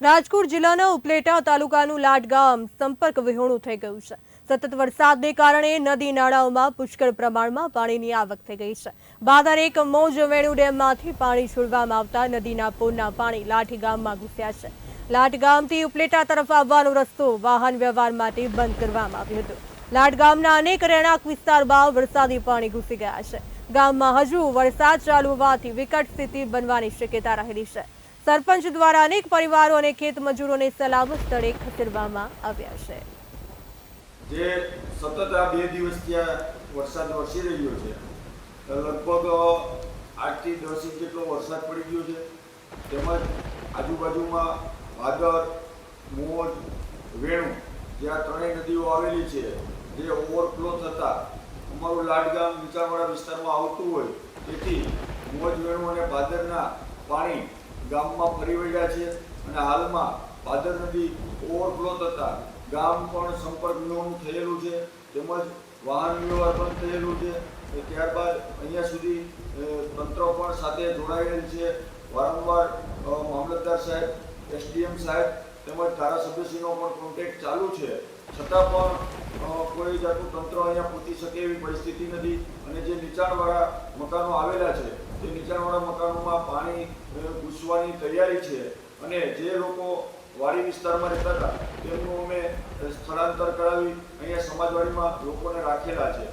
રાજકોટ જિલ્લાના ઉપલેટા તાલુકાનું લાટ ગામ સંપર્ક વિહોણું થઈ ગયું છે. સતત વરસાદને કારણે નદી નાળાઓમાં પુષ્કળ પ્રમાણમાં પાણીની આવક થઈ ગઈ છે. બાદર એક મોજ વેણુ ડેમમાંથી પાણી છોડવામાં આવતા નદીના પૂરના પાણી લાઠી ગામમાં ઘૂસ્યા છે. લાટ ગામથી ઉપલેટા તરફ આવવાનો રસ્તો વાહન વ્યવહાર માટે બંધ કરવામાં આવ્યો હતો. લાટ ગામના અનેક રહેણાંક વિસ્તારમાં વરસાદી પાણી ઘૂસી ગયા છે. ગામમાં હજુ વરસાદ ચાલુ હોવાથી વિકટ સ્થિતિ બનવાની શક્યતા રહેલી છે. સરપંચ દ્વારા અનેક પરિવારો અને ખેત મજૂરોને સલામત સ્થળે ખસેડવામાં આવ્યા છે. જે સતત આ બે દિવસથી આ વરસાદ વરસી રહ્યો છે લગભગ આઠથી દસ ઇંચ જેટલો વરસાદ પડી ગયો છે. તેમજ આજુબાજુમાં ભાદર મોજ વેણુ, જે આ ત્રણેય નદીઓ આવેલી છે, જે ઓવરફ્લો થતાં અમારું લાડગામ નીચાણવાળા વિસ્તારમાં આવતું હોય તેથી મોજ, વેણુ અને ભાદરના પાણી ગામમાં ફરી વળ્યા છે અને હાલમાં ભાદર નદી ઓવરફ્લો થતાં ગામ પણ સંપર્ક વિહોણું થયેલું છે, તેમજ વાહન વ્યવહાર પણ થયેલું છે ત્યારબાદ અહીંયા સુધી તંત્ર પણ સાથે જોડાયેલ છે. વારંવાર મામલતદાર સાહેબ, એસડીએમ સાહેબ તેમજ ધારાસભ્યશ્રીનો પણ કોન્ટેક્ટ ચાલુ છે. છતાં પણ કોઈ જાતનું તંત્ર અહીંયા પહોંચી શકે એવી પરિસ્થિતિ નથી અને જે નીચાણવાળા મકાનો આવેલા છે તે નીચાણવાળા મકાનોમાં પાણી ઘૂસવાની તૈયારી છે. અને જે લોકો વાડી વિસ્તારમાં રહેતા હતા, તેમનું અમે સ્થળાંતર કરાવી અહીંયા સમાજવાડીમાં લોકોને રાખેલા છે.